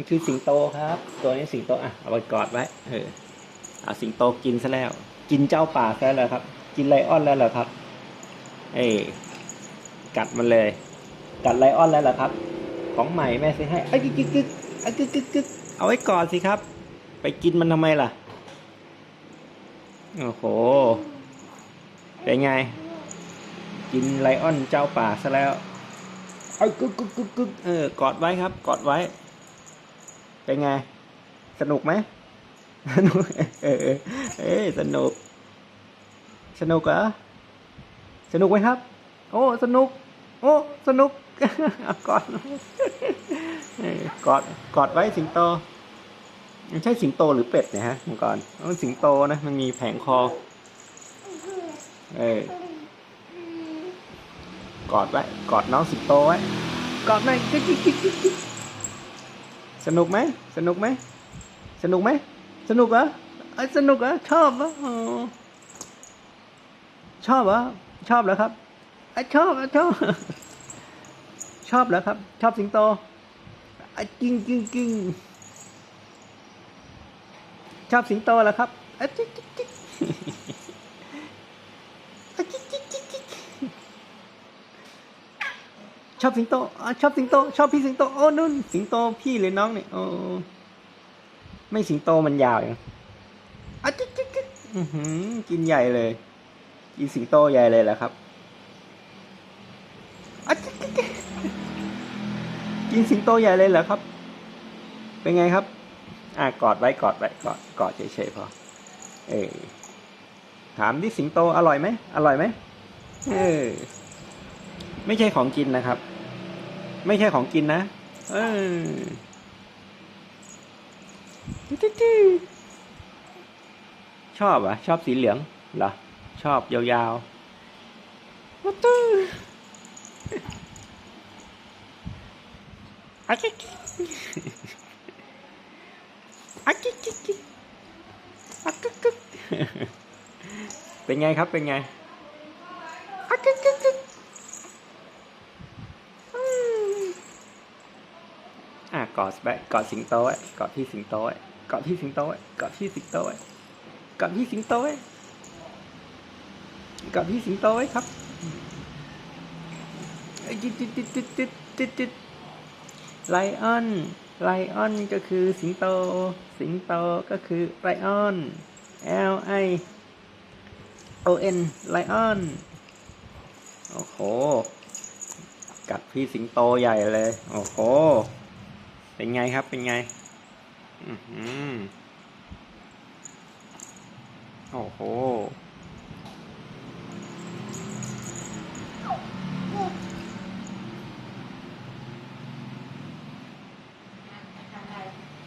มันคือสิงโตครับ ตัวนี้สิงโตอะเอาไปกอดไว้เออเอาสิงโตกินซะแล้ว กินเจ้าป่าซะแล้วครับ กินไลออนแล้วเหรอครับ เอ้กัดมันเลย กัดไลออนแล้วเหรอครับ ของใหม่แม่ซื้อให้ไอ้กึกกึกกึกไอ้กึกกึกกึกเอาไว้กอดสิครับ ไปกินมันทำไมล่ะโอ้โหเป็นไง กินไลออนเจ้าป่าซะแล้วไอ้กึกกึกกึกกึกเออกอดไว้ครับ กอดไว้ เป็นไง สนุกไหมสนุกเออเอ้สนุก สนุกเหรอสนุกไหมครับ โอ้สนุก โอ้สนุกกอดกอดกอดไว้สิงโตมันใช่สิงโตหรือเป็ดเนี่ยฮะมังกรมันสิงโตนะมันมีแผงคอ เออกอดไว้ กอดน้องสิงโตไว้ กอดหน่อยกิ๊กกิ๊กกิ๊กกิ๊กกิ๊ก สนุกไหม สนุกไหม สนุกไหม สนุกเหรอไอ้สนุกเหรอชอบเหรอชอบเหรอชอบเหรอครับไอ้ชอบไอชอบชอบเหรอครับ ชอบสิงโตอะกิ้งกิ้งกิ้งชอบสิงโตเหรอครับอะจิ๊กจิ๊กจิ๊กอะจิ๊กจิ๊กจิ๊กจิ๊ก ชอบสิงโตอชอบสิงโต ชอบพี่สิงโตโอ้นุ่นสิงโตพี่หรือน้องเนี่ยโอ้ไม่สิงโตมันยาวอย่างอะจิ๊กจิ๊กจิ๊กกินใหญ่เลย กินสิงโตใหญ่เลยเหรอครับอะจิ๊กจิ๊กจิ๊กกินสิงโตใหญ่เลยเหรอครับ เป็นไงครับ อ่ากอดไว้กอดไว้กอดกอดเฉยๆพอ เออถามดิสิงโตอร่อยไหมอร่อยไหมเออไม่ใช่ของกินนะครับ ไม่ใช่ของกินนะ เออติ๊ดๆชอบเหรอะ ชอบสีเหลืองเหรอ ชอบยาวๆวัตถุอะกิ๊กกิ๊กอะกิ๊กกิ๊กกิ๊กอะกิ๊กกิ๊กเป็นไงครับ เป็นไงอะกิ๊กกิ๊กกิ๊กอืมอะ กอดไว้กอดสิงโตไว้กอดพี่สิงโตไว้กอดพี่สิงโตไว้กอดพี่สิงโตไว้กอดพี่สิงโตไว้กอดพี่สิงโตไว้ครับเอ้ยติดติดติดติดติดติดติดไลออนไลออนก็คือสิงโต สิงโตก็คือไลออน L I O N ไลออนโอ้โห กัดพี่สิงโตใหญ่เลย โอ้โห เป็นไงครับ เป็นไง อือหือโอ้โห